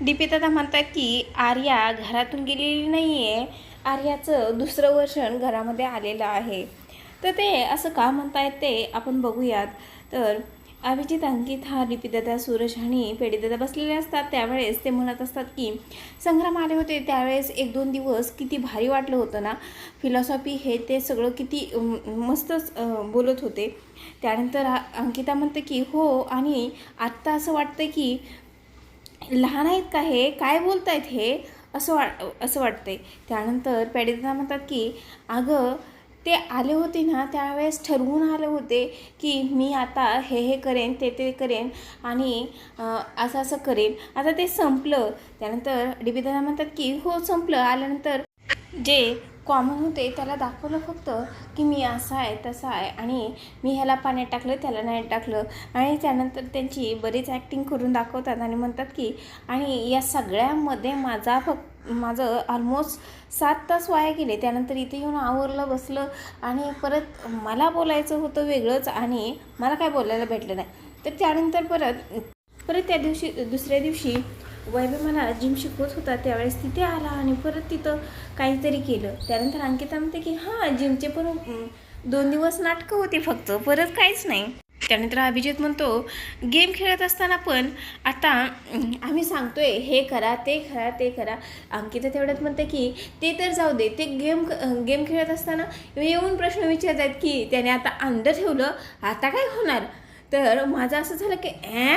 दीपितादा म्हणतात की आर्या घरातून गेलेली नाही आहे आर्याचं दुसरं वर्षण घरामध्ये आलेलं आहे. तर ते असं का म्हणतायत ते आपण बघूयात. तर अभिजित अंकित हा दीपिदादा सूरज आणि पेडीदादा बसलेले असतात. त्यावेळेस ते म्हणत असतात की संग्राम आले होते. त्यावेळेस एक दोन दिवस किती भारी वाटलं होतं ना. फिलॉसॉफी हे ते सगळं किती मस्तच बोलत होते. त्यानंतर अंकिता म्हणते की हो आणि आत्ता असं वाटतं की लहान आहेत का हे? काय बोलत आहेत हे? असं वाट असं वाटते त्यानंतर पॅडीदादा म्हणतात की अगं ते आले होते ना त्यावेळेस ठरवून आले होते की मी आता हे हे करेन ते ते करेन आणि असं असं करेन. आता ते संपलं. त्यानंतर डीबीदादा म्हणतात की हो संपलं. आल्यानंतर जे कॉमन होते त्याला दाखवलं फक्त की मी असा आहे तसा आहे. आणि मी ह्याला पाण्यात टाकलं त्याला नाही टाकलं. आणि त्यानंतर त्यांची बरीच ॲक्टिंग करून दाखवतात आणि म्हणतात की आणि या सगळ्यामध्ये माझा फक्त माझं ऑलमोस्ट सात तास वाया गेले. त्यानंतर इथे येऊन आवरलं बसलं आणि परत मला बोलायचं होतं वेगळंच आणि मला काय बोलायला भेटलं नाही. तर त्यानंतर परत परत त्या दिवशी दुसऱ्या दिवशी वैभव मला जिम शिकवत होता त्यावेळेस तिथे आला आणि परत तिथं काहीतरी केलं. त्यानंतर अंकिता म्हणते की हां जिमचे पण दोन दिवस नाटकं होती फक्त परत काहीच नाही. त्यानंतर अभिजित म्हणतो गेम खेळत असताना पण आता आम्ही सांगतोय हे करा ते करा ते करा. अंकिता तेवढ्यात म्हणते की ते तर जाऊ दे ते गेम गेम खेळत असताना येऊन प्रश्न विचारतात की त्याने आता अंड ठेवलं आता काय होणार? तर माझं असं झालं की ॲ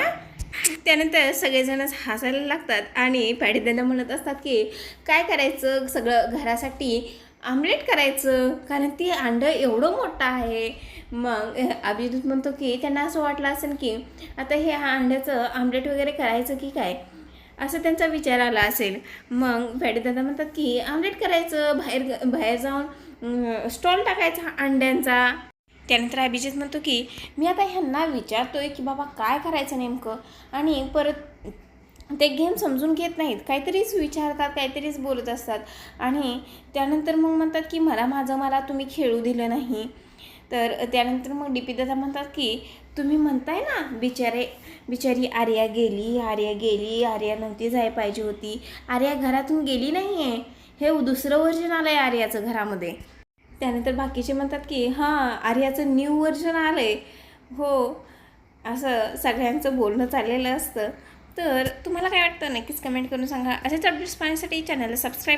त्यानंतर सगळेजणच हसायला लागतात आणि पॅडीदांना म्हणत असतात की काय करायचं सगळं घरासाठी? आमलेट करायचं? कारण ती अंडं एवढं मोठं आहे. मग अभिजित म्हणतो की त्यांना असं वाटलं असेल की आता हे हा अंड्याचं आमलेट वगैरे करायचं की काय? असं त्यांचा विचार आला असेल. मग पॅडीदादा म्हणतात की आमलेट करायचं बाहेर बाहेर जाऊन स्टॉल टाकायचा अंड्यांचा. त्यानंतर अभिजित म्हणतो की मी आता ह्यांना विचारतोय की बाबा काय करायचं नेमकं? आणि परत ते गेम समजून घेत नाहीत. काहीतरीच विचारतात काहीतरीच बोलत असतात. आणि त्यानंतर मग म्हणतात की मला माझं मला तुम्ही खेळू दिलं नाही. तर त्यानंतर मग डी पी दादा म्हणतात की तुम्ही म्हणताय ना बिचारे बिचारी आर्या गेली आर्या गेली आर्या नव्हती जाय पाहिजे होती. आर्या घरातून गेली नाही आहे हे दुसरं व्हर्जन आलं आहे आर्याचं घरामध्ये. त्यानंतर बाकीचे म्हणतात की हां आर्याचं न्यू व्हर्जन आलं आहे हो असं सगळ्यांचं बोलणं चाललेलं असतं. तर तुम्हाला काय वाटतं? नक्कीच कमेंट करून सांगा. अशाच अपडेट्स पाहण्यासाठी चॅनलला सबस्क्राईब